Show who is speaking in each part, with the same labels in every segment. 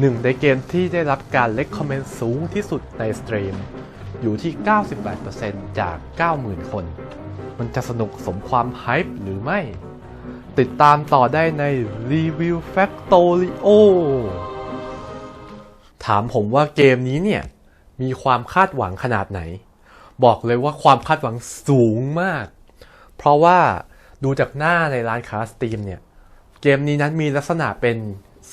Speaker 1: หนึ่งในเกมที่ได้รับการเล c คอมเมนต์สูงที่สุดในสตรีม อยู่ที่ 98%จาก 90,000 คน มันจะสนุกสมความไฮป์หรือไม่ ติดตามต่อได้ในรีวิว Factorio ถามผมว่าเกมนี้เนี่ย มีความคาดหวังขนาดไหน บอกเลยว่าความคาดหวังสูงมาก เพราะว่าดูจากหน้าในร้านค้าสตรีมเนี่ย เกมนี้นั้นมีลักษณะเป็น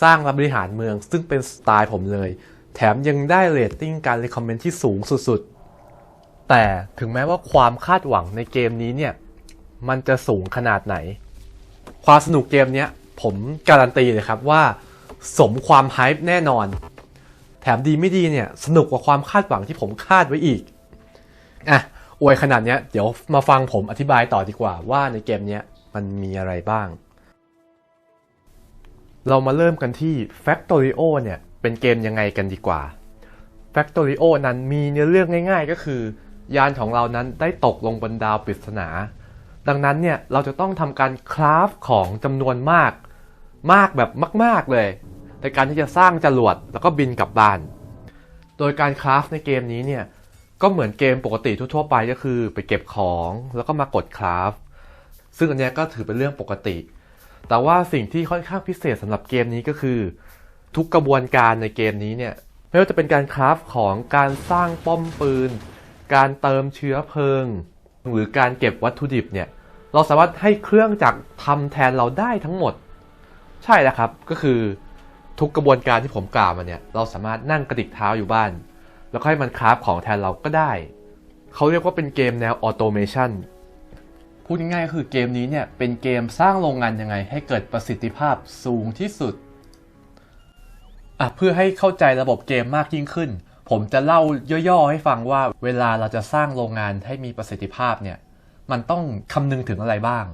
Speaker 1: สร้างและบริหารเมือง ซึ่งเป็นสไตล์ผมเลย แถมยังได้เรตติ้งการรีคอมเมนต์ที่สูงสุดๆ แต่ถึงแม้ว่าความคาดหวังในเกมนี้เนี่ย มันจะสูงขนาดไหน ความสนุกเกมเนี้ยผมการันตีเลยครับว่า สมความไฮป์แน่นอน แถมดีไม่ดีเนี่ย สนุกกว่าความคาดหวังที่ผมคาดไว้อีกอะอวยขนาดเนี้ยเดี๋ยวมาฟังผมอธิบายต่อดีกว่าว่าในเกมเนี้ยมันมีอะไรบ้าง เรามาเริ่มกันที่ Factorio เนี่ยเป็นเกมยังไงกันดีกว่า Factorio นั้นมีเนื้อเรื่องง่าย ๆ ก็คือ ยานของเรานั้นได้ตกลงบนดาวปริศนา ดังนั้นเนี่ยเราจะต้องทำการคราฟของจำนวนมาก มากแบบมาก ๆเลย ในการที่จะสร้างจรวดแล้วก็บินกลับบ้าน โดยการคราฟในเกมนี้เนี่ยก็เหมือนเกมปกติทั่วๆไปก็คือไปเก็บของแล้วก็มากดคราฟซึ่งอันนี้ก็ถือเป็นเรื่องปกติ แต่ว่าสิ่งที่ค่อนข้างพิเศษสำหรับเกมนี้ก็คือ ทุกกระบวนการในเกมนี้เนี่ยไม่ว่าจะเป็นการคราฟของการสร้างป้อมปืน การเติมเชื้อเพลิง หรือการเก็บวัตถุดิบเนี่ยเราสามารถให้เครื่องจักรทำแทนเราได้ทั้งหมด ใช่แล้วครับก็คือทุกกระบวนการที่ผมกล่าวมาเนี่ยเราสามารถนั่งกระดิกเท้าอยู่บ้าน แล้วก็ให้มันคราฟของแทนเราก็ได้ เขาเรียกว่าเป็นเกมแนวออโตเมชัน พูดง่ายๆก็คือเกมนี้เนี่ยเป็นเกมสร้างโรงงานยังไง ให้เกิดประสิทธิภาพสูงที่สุดอะเพื่อให้เข้าใจระบบเกมมากยิ่งขึ้น ผมจะเล่าย่อๆให้ฟังว่าเวลาเราจะสร้างโรงงานให้มีประสิทธิภาพเนี่ยมันต้องคำนึงถึงอะไรบ้าง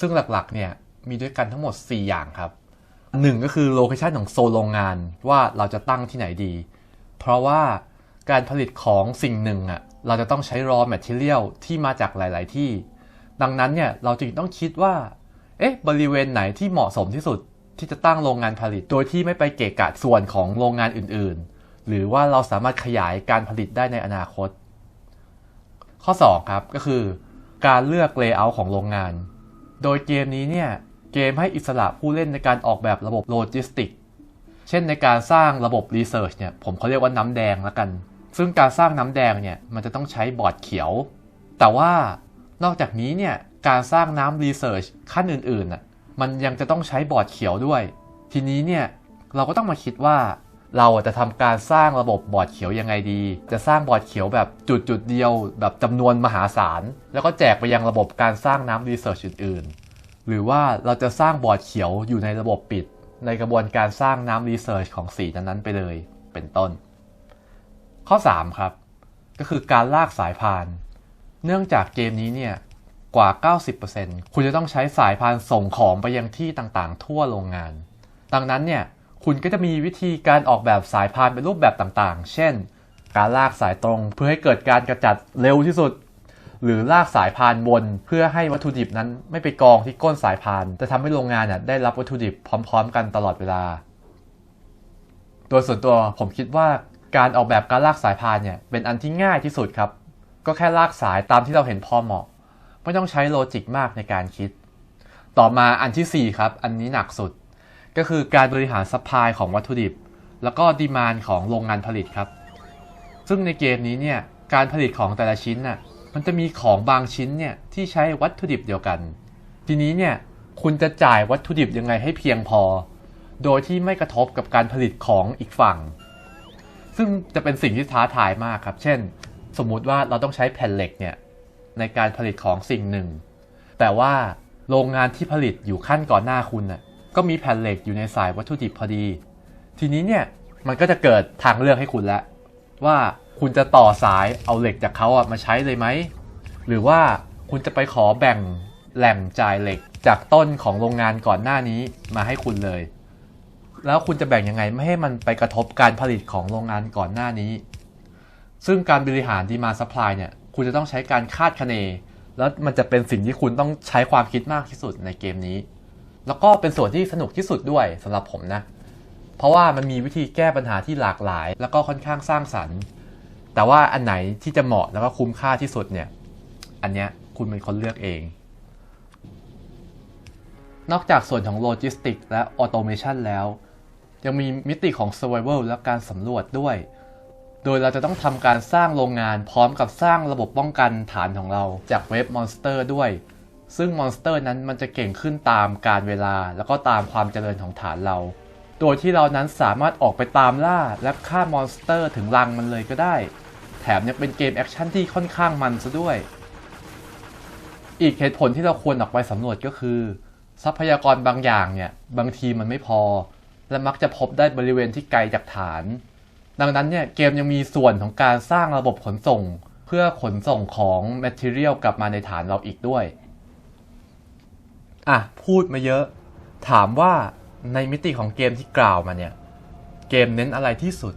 Speaker 1: ซึ่งหลักๆเนี่ยมีด้วยกันทั้งหมด 4 อย่างครับหนึ่งก็คือโลเคชันของโซนโรงงานว่าเราจะตั้งที่ไหนดี เพราะว่าการผลิตของสิ่งหนึ่งอะเราจะต้องใช้ raw material ที่มาจากหลาย ๆ ที่ ดังนั้นเนี่ยเราจึงต้องคิดว่า เอ๊ะ บริเวณไหนที่เหมาะสมที่สุดที่จะตั้งโรงงานผลิต โดยที่ไม่ไปเกะกะส่วนของโรงงานอื่น ๆ หรือว่าเราสามารถขยายการผลิตได้ในอนาคต ข้อ 2 ครับก็คือ การเลือกเลเยอร์ของโรงงาน โดยเกมนี้เนี่ยเกมให้อิสระผู้เล่นในการออกแบบระบบโลจิสติก เช่นในการสร้างระบบรีเสิร์ชเนี่ยผมเขาเรียกว่าน้ำแดงแล้วกัน ซึ่งการสร้างน้ำแดงเนี่ยมันจะต้องใช้บอร์ดเขียว แต่ว่า นอกจากนี้เนี่ยการสร้างน้ำรีเสิร์ชขั้นอื่นๆน่ะมันยังจะต้องใช้บอร์ดเขียวด้วย ทีนี้เนี่ยเราก็ต้องมาคิดว่า เราจะทำการสร้างระบบบอร์ดเขียวยังไงดี จะสร้างบอร์ดเขียวแบบจุดจุดเดียว แบบจำนวนมหาศาล แล้วก็แจกไปยังระบบการสร้างน้ำรีเสิร์ชอื่นๆ หรือว่าเราจะสร้างบอร์ดเขียวอยู่ในระบบปิด ในกระบวนการสร้างน้ำรีเสิร์ชของสีนั้นๆไปเลย เป็นต้น ข้อ 3 ครับ ก็คือการลากสายพาน เนื่องจากเกมนี้เนี่ยกว่า 90%คุณจะต้องใช้สายพานส่งของไปยังที่ต่างๆ ทั่วโรงงาน ดังนั้นเนี่ยคุณก็จะมีวิธีการออกแบบสายพานเป็นรูปแบบต่างๆ เช่น การลากสายตรงเพื่อให้เกิดการกระจัดเร็วที่สุด หรือลากสายพานวนเพื่อให้วัตถุดิบนั้นไม่ไปกองที่ก้นสายพาน จะทำให้โรงงานน่ะได้รับวัตถุดิบพร้อม ๆ กันตลอดเวลา โดยส่วนตัวผมคิดว่าการออกแบบการลากสายพานเนี่ยเป็นอันที่ง่ายที่สุดครับ ก็แค่ลากสายตามที่เราเห็นพอเหมาะ ไม่ต้องใช้โลจิกมากในการคิด ต่อมาอันที่ 4 ครับ อันนี้หนักสุด ก็คือการบริหารซัพพลายของวัตถุดิบ แล้วก็ดีมานของโรงงานผลิตครับ ซึ่งในเกมนี้เนี่ยการผลิตของแต่ละชิ้นน่ะมันจะมีของบางชิ้นเนี่ยที่ใช้วัตถุดิบเดียวกัน ทีนี้เนี่ยคุณจะจ่ายวัตถุดิบยังไงให้เพียงพอ โดยที่ไม่กระทบกับการผลิตของอีกฝั่ง ซึ่งจะเป็นสิ่งที่ท้าทายมากครับ เช่น สมมุติว่าเราต้องใช้แผ่นเหล็กเนี่ยในการผลิตของสิ่งหนึ่ง แต่ว่าโรงงานที่ผลิตอยู่ขั้นก่อนหน้าคุณน่ะก็มีแผ่นเหล็กอยู่ในสายวัตถุดิบพอดี ทีนี้เนี่ยมันก็จะเกิดทางเลือกให้คุณแล้วว่าคุณจะต่อสายเอาเหล็กจากเขาอะมาใช้เลยไหม หรือว่าคุณจะไปขอแบ่งแหล่งจ่ายเหล็กจากต้นของโรงงานก่อนหน้านี้มาให้คุณเลย แล้วคุณจะแบ่งยังไงไม่ให้มันไปกระทบการผลิตของโรงงานก่อนหน้านี้ ซึ่งการบริหารดีมาซัพพลายเนี่ยคุณจะต้องใช้การคาดคะเน แล้วมันจะเป็นสิ่งที่คุณต้องใช้ความคิดมากที่สุดในเกมนี้ แล้วก็เป็นส่วนที่สนุกที่สุดด้วยสำหรับผมนะ เพราะว่ามันมีวิธีแก้ปัญหาที่หลากหลาย แล้วก็ค่อนข้างสร้างสรรค์ แต่ว่าอันไหนที่จะเหมาะแล้วก็คุ้มค่าที่สุดเนี่ย อันเนี้ยคุณเป็นคนเลือกเอง นอกจากส่วนของโลจิสติกและออโตเมชันแล้ว ยังมีมิติของ Survival และการสำรวจด้วย โดยเราจะต้องทำการสร้างโรงงานพร้อมกับสร้างระบบป้องกันฐานของเราจากเว็บมอนสเตอร์ด้วย ซึ่งมอนสเตอร์นั้นมันจะเก่งขึ้นตามการเวลา แล้วก็ตามความเจริญของฐานเรา โดยที่เรานั้นสามารถออกไปตามล่าและฆ่ามอนสเตอร์ถึงรังมันเลยก็ได้ แถมยังเป็นเกมแอคชั่นที่ค่อนข้างมันซะด้วย อีกเหตุผลที่เราควรออกไปสำรวจก็คือ ทรัพยากรบางอย่างเนี่ยบางทีมันไม่พอ และมักจะพบได้บริเวณที่ไกลจากฐาน ดังนั้นเนี่ยเกมยังมีส่วนของการสร้างระบบขนส่ง เพื่อขนส่งของ Material กลับมาในฐานเราอีกด้วย อะ พูดมาเยอะ ถามว่าในมิติของเกมที่กล่าวมาเนี่ย เกมเน้นอะไรที่สุด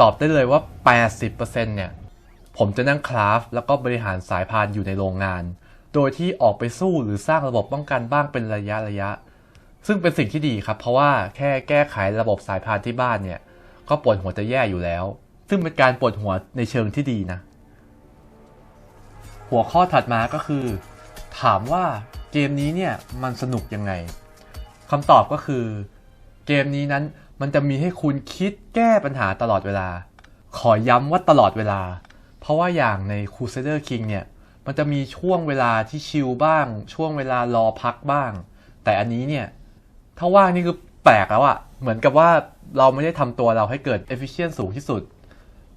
Speaker 1: ตอบได้เลยว่า 80%เนี่ยผมจะนั่งคราฟแล้วก็บริหารสายพานอยู่ในโรงงาน โดยที่ออกไปสู้หรือสร้างระบบป้องกันบ้างเป็นระยะระยะ ซึ่งเป็นสิ่งที่ดีครับ เพราะว่าแค่แก้ไขระบบสายพานที่บ้านเนี่ย ก็ปวดหัวจะแย่อยู่แล้ว ซึ่งเป็นการปวดหัวในเชิงที่ดีนะ หัวข้อถัดมาก็คือ ถามว่าเกมนี้เนี่ยมันสนุกยังไงคำตอบก็คือ เกมนี้นั้นมันจะมีให้คุณคิดแก้ปัญหาตลอดเวลา ขอย้ำว่าตลอดเวลา เพราะว่าอย่างใน Crusader King เนี่ย มันจะมีช่วงเวลาที่ชิลบ้าง ช่วงเวลารอพักบ้าง แต่อันนี้เนี่ย ถ้าว่างนี่คือ ปลกแล้วอะเหมือนกับว่าเราไม่ได้ทำตัวเราให้เกิด efficient สูงที่สุด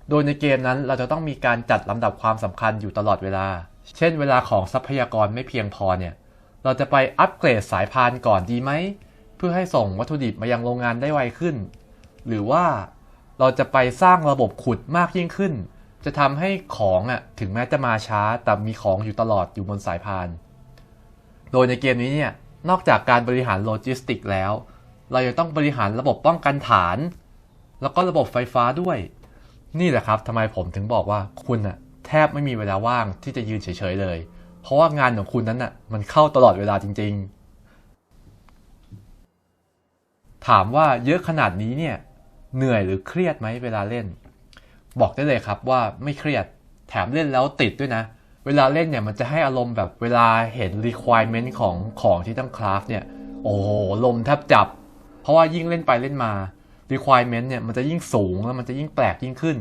Speaker 1: โดยในเกมนั้นเราจะต้องมีการจัดลำดับความสำคัญอยู่ตลอดเวลา เช่นเวลาของทรัพยากรไม่เพียงพอเนี่ย เราจะไปอัปเกรดสายพานก่อนดีไหม เพื่อให้ส่งวัตถุดิบมายังโรงงานได้ไวขึ้น หรือว่าเราจะไปสร้างระบบขุดมากยิ่งขึ้น จะทำให้ของอะถึงแม้จะมาช้าแต่มีของอยู่ตลอดอยู่บนสายพาน โดยในเกมนี้เนี่ยนอกจากการบริหารโลจิสติกแล้ว เรายังต้องบริหารระบบป้องกันฐาน แล้วก็ระบบไฟฟ้าด้วย นี่แหละครับทำไมผมถึงบอกว่าคุณน่ะแทบไม่มีเวลาว่างที่จะยืนเฉยๆเลย เพราะว่างานของคุณนั้นน่ะมันเข้าตลอดเวลาจริง ๆ ถามว่าเยอะขนาดนี้เนี่ยเหนื่อยหรือเครียดไหมเวลาเล่น บอกได้เลยครับว่าไม่เครียดแถมเล่นแล้วติดด้วยนะ เวลาเล่นเนี่ยมันจะให้อารมณ์แบบเวลาเห็น requirement ของของที่ต้องคราฟเนี่ย โอ้โหลมแทบจับ เพราะว่ายิ่งเล่นไปเล่นมา requirement เนี่ยมันจะยิ่งสูงแล้วมันจะยิ่งแปลกยิ่งขึ้น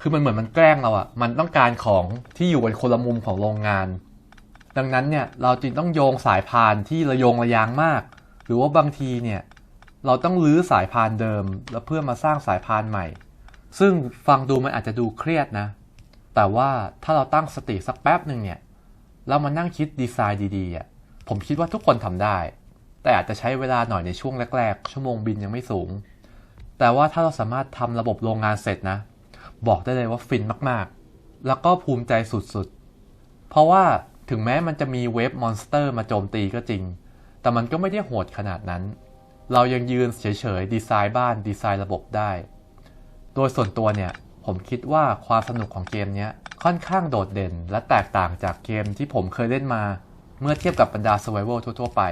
Speaker 1: คือมันเหมือนมันแกล้งเราอะ่ะมันต้องการของที่อยู่บนคนละมุมของโรงงาน ดังนั้นเนี่ยเราจึงต้องโยงสายพานที่ระโยงระยางมาก หรือว่าบางทีเนี่ยเราต้องรื้อสายพานเดิม แล้วเพื่อมาสร้างสายพานใหม่ ซึ่งฟังดูมันอาจจะดูเครียดนะ แต่ว่าถ้าเราตั้งสติสักแป๊บหนึ่งเนี่ยเรามานั่งคิดดีไซน์ดีๆอะผมคิดว่าทุกคนทำได้ แต่อาจจะใช้เวลาหน่อยในช่วงแรก ๆ ชั่วโมงบินยังไม่สูง แต่ว่าถ้าเราสามารถทำระบบโรงงานเสร็จนะ บอกได้เลยว่าฟินมากๆ แล้วก็ภูมิใจสุดๆ เพราะว่าถึงแม้มันจะมีเวฟมอนสเตอร์มาโจมตีก็จริง แต่มันก็ไม่ได้โหดขนาดนั้น เรายังยืนเฉยๆ ดีไซน์บ้านดีไซน์ระบบได้ โดยส่วนตัวเนี่ย ผมคิดว่าความสนุกของเกมนี้ค่อนข้างโดดเด่นและแตกต่างจากเกมที่ผมเคยเล่นมา เมื่อเทียบกับบรรดา Survival ทั่วๆไป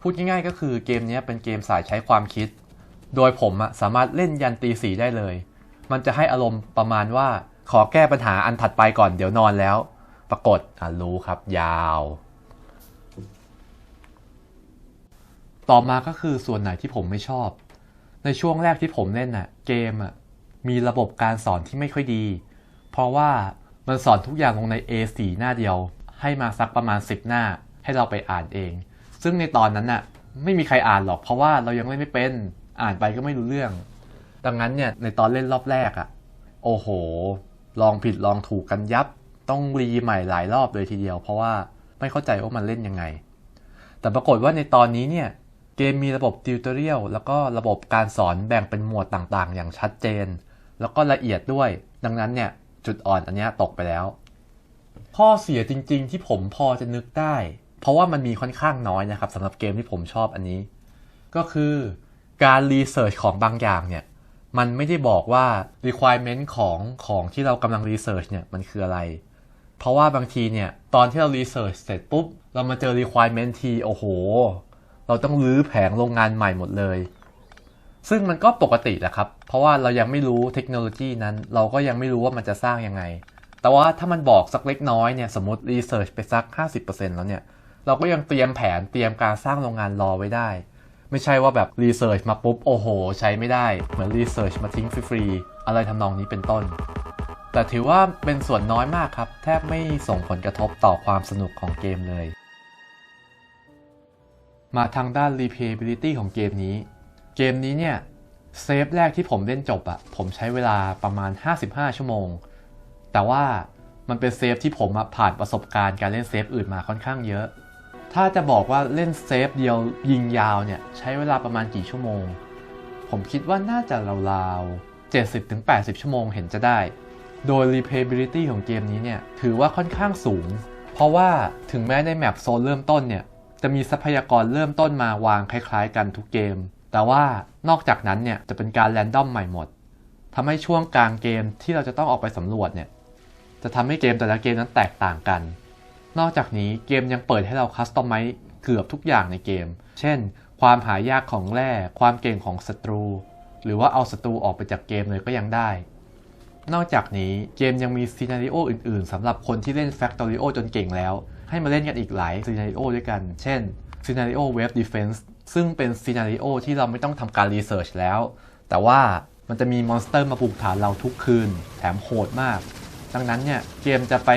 Speaker 1: พูดง่ายๆก็คือเกมนี้เป็นเกมสายใช้ความคิด โดยผมอะสามารถเล่นยันตีสีได้เลย มันจะให้อารมณ์ประมาณว่าขอแก้ปัญหาอันถัดไปก่อนเดี๋ยวนอนแล้ว ปรากฏอะรู้ครับ ยาว ต่อมาก็คือส่วนไหนที่ผมไม่ชอบ ในช่วงแรกที่ผมเล่นน่ะ เกมอะมีระบบการสอนที่ไม่ค่อยดี เพราะว่ามันสอนทุกอย่างลงใน A4 หน้าเดียว ให้มาสักประมาณ 10 หน้า ให้เราไปอ่านเอง ซึ่งในตอนนั้นน่ะไม่มีใครอ่านหรอกเพราะว่าเรายังเล่นไม่เป็นอ่านไปก็ไม่รู้เรื่อง ดังนั้นเนี่ยในตอนเล่นรอบแรกอะ่ะ โอ้โห ลองผิดลองถูกกันยับ ต้องรีใหม่หลายรอบเลยทีเดียว เพราะว่าไม่เข้าใจว่ามันเล่นยังไง แต่ปรากฏว่าในตอนนี้เนี่ยเกมมีระบบติวเตอรียลแล้วก็ระบบการสอนแบ่งเป็นหมวดต่างๆ อย่างชัดเจน แล้วก็ละเอียดด้วย ดังนั้นเนี่ยจุดอ่อนอันนี้ตกไปแล้ว ข้อเสียจริง ๆ ที่ผมพอจะนึกได้ เพราะว่ามันมีค่อนข้างน้อยนะครับสำหรับเกมที่ผมชอบอันนี้ ก็คือการรีเสิร์ชของบางอย่างเนี่ยมันไม่ได้บอกว่า requirement ของของที่เรากำลังรีเสิร์ชเนี่ยมันคืออะไร เพราะว่าบางทีเนี่ยตอนที่เรารีเสิร์ชเสร็จปุ๊บ เรามาเจอ requirement ทีโอ้โห เราต้องรื้อแผงโรงงานใหม่หมดเลย ซึ่งมันก็ปกติแหละครับ เพราะว่าเรายังไม่รู้เทคโนโลยีนั้น เราก็ยังไม่รู้ว่ามันจะสร้างยังไง แต่ว่าถ้ามันบอกสักเล็กน้อยเนี่ยสมมติรีเสิร์ชไปสัก 50%แล้วเนี่ย เราก็ยังเตรียมแผนเตรียมการสร้างโรงงานรอไว้ได้ ไม่ใช่ว่าแบบรีเสิร์ชมาปุ๊บโอ้โห ใช้ไม่ได้ เหมือนรีเสิร์ชมาทิ้งฟรีๆอะไรทำนองนี้เป็นต้น แต่ถือว่าเป็นส่วนน้อยมากครับ แทบไม่ส่งผลกระทบต่อความสนุกของเกมเลย มาทางด้าน replayability ของเกมนี้ เกมนี้เนี่ยเซฟแรกที่ผมเล่นจบอะผมใช้เวลาประมาณ 55 ชั่วโมง แต่ว่ามันเป็นเซฟที่ผมผ่านประสบการณ์การเล่นเซฟอื่นมาค่อนข้างเยอะ ถ้าจะบอกว่าเล่นเซฟเดียวยิงยาวเนี่ยใช้เวลาประมาณกี่ชั่วโมง ผมคิดว่าน่าจะราวๆ 70-80 ชั่วโมงเห็นจะได้ โดย replayability ของเกมนี้เนี่ยถือว่าค่อนข้างสูง เพราะว่าถึงแม้ในแมปโซนเริ่มต้นเนี่ยจะมีทรัพยากรเริ่มต้นมาวางคล้ายๆ กันทุกเกม แต่ว่านอกจากนั้นเนี่ยจะเป็นการแรนดอมใหม่หมดทำให้ช่วงกลางเกมที่เราจะต้องออกไปสำรวจเนี่ยจะทำให้เกมแต่ละเกมนั้นแตกต่างกัน นอกจากนี้เกมยังเปิดให้เราคัสตอมไมซ์เกือบทุกอย่างในเกม เช่น ความหายากของแร่ ความเก่งของศัตรู หรือว่าเอาศัตรูออกไปจากเกมเลยก็ยังได้ นอกจากนี้เกมยังมีซีนารีโออื่นๆสำหรับคนที่เล่น Factorio จนเก่งแล้ว ให้มาเล่นกันอีกหลายซีนารีโอด้วยกัน เช่นซีนารีโอ Web Defense ซึ่งเป็นซีนารีโอที่เราไม่ต้องทำการรีเสิร์ชแล้ว แต่ว่ามันจะมีมอนสเตอร์มาปลุกฐานเราทุกคืน แถมโหดมาก ดังนั้นเนี่ยเกมจะไป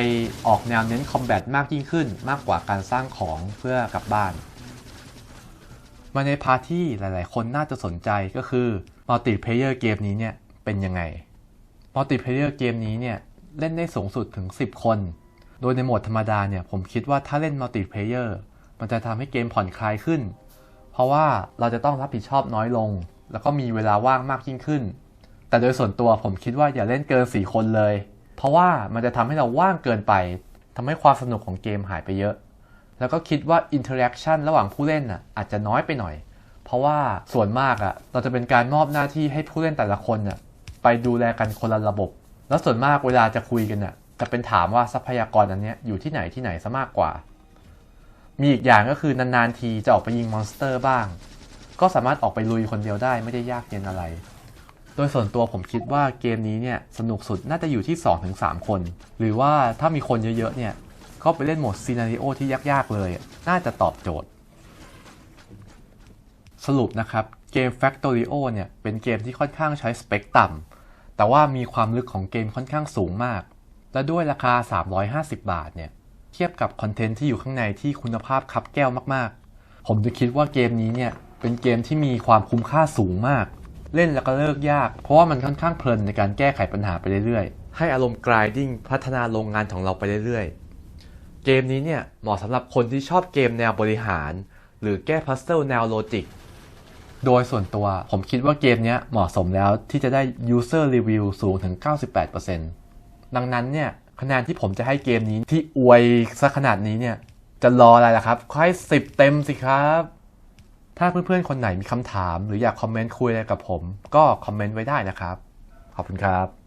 Speaker 1: ออกแนวเน้นคอมแบทมากยิ่งขึ้น มากกว่าการสร้างของเพื่อกลับบ้าน มาในพาร์ที่หลาย ๆ คนน่าจะสนใจก็คือมัลติเพลเยอร์เกมนี้เนี่ยเป็นยังไงมัลติเพลเยอร์เกมนี้เนี่ยเล่นได้สูงสุดถึง 10 คน โดยในโหมดธรรมดาเนี่ยผมคิดว่าถ้าเล่นมัลติเพลเยอร์มันจะทำให้เกมผ่อนคลายขึ้น เพราะว่าเราจะต้องรับผิดชอบน้อยลง แล้วก็มีเวลาว่างมากยิ่งขึ้น แต่โดยส่วนตัวผมคิดว่าอย่าเล่นเกิน 4 คนเลย เพราะว่ามันจะทำให้เราว่างเกินไปทำให้ความสนุกของเกมหายไปเยอะ แล้วก็คิดว่าอินเทอร์แอคชั่นระหว่างผู้เล่นน่ะอาจจะน้อยไปหน่อย เพราะว่าส่วนมากอะเราจะเป็นการมอบหน้าที่ให้ผู้เล่นแต่ละคนน่ะไปดูแลกันคนละระบบ แล้วส่วนมากเวลาจะคุยกันน่ะจะเป็นถามว่าทรัพยากรอันนี้อยู่ที่ไหนที่ไหนซะมากกว่า มีอีกอย่างก็คือนานๆทีจะออกไปยิงมอนสเตอร์บ้าง ก็สามารถออกไปลุยคนเดียวได้ไม่ได้ยากเย็นอะไร โดยส่วนตัวผมคิดว่าเกมนี้เนี่ยสนุกสุดน่าจะอยู่ที่ 2-3 คน หรือว่าถ้ามีคนเยอะๆเนี่ยก็ไปเล่นโหมดซีนารีโอที่ยากๆเลย น่าจะตอบโจทย์ สรุปนะครับเกม Factorio เนี่ยเป็นเกมที่ค่อนข้างใช้สเปคต่ำแต่ว่ามีความลึกของเกมค่อนข้างสูงมาก และด้วยราคา 350 บาทเนี่ยเทียบกับคอนเทนต์ที่อยู่ข้างในที่คุณภาพคับแก้วมากๆ ผมจะคิดว่าเกมนี้เนี่ยเป็นเกมที่มีความคุ้มค่าสูงมาก เล่นแล้วก็เลิกยาก เพราะว่ามันค่อนข้างเพลินในการแก้ไขปัญหาไปเรื่อยๆ ให้อารมณ์ grinding พัฒนาโรงงานของเราไปเรื่อยๆ เกมนี้เนี่ยเหมาะสำหรับคนที่ชอบเกมแนวบริหาร หรือแก้พัซเซิลแนวโลจิกโดยส่วนตัวผมคิดว่าเกมนี้เหมาะสมแล้วที่จะได้ user review สูงถึง 98%ดังนั้นเนี่ยคะแนนที่ผมจะให้เกมนี้ที่อวยซะขนาดนี้เนี่ยจะรออะไรล่ะครับค่อย10เต็มสิครับ ถ้าเพื่อนๆ คนไหนมีคำถาม หรืออยากคอมเมนต์คุยอะไรกับผม ก็คอมเมนต์ไว้ได้นะครับ ขอบคุณครับ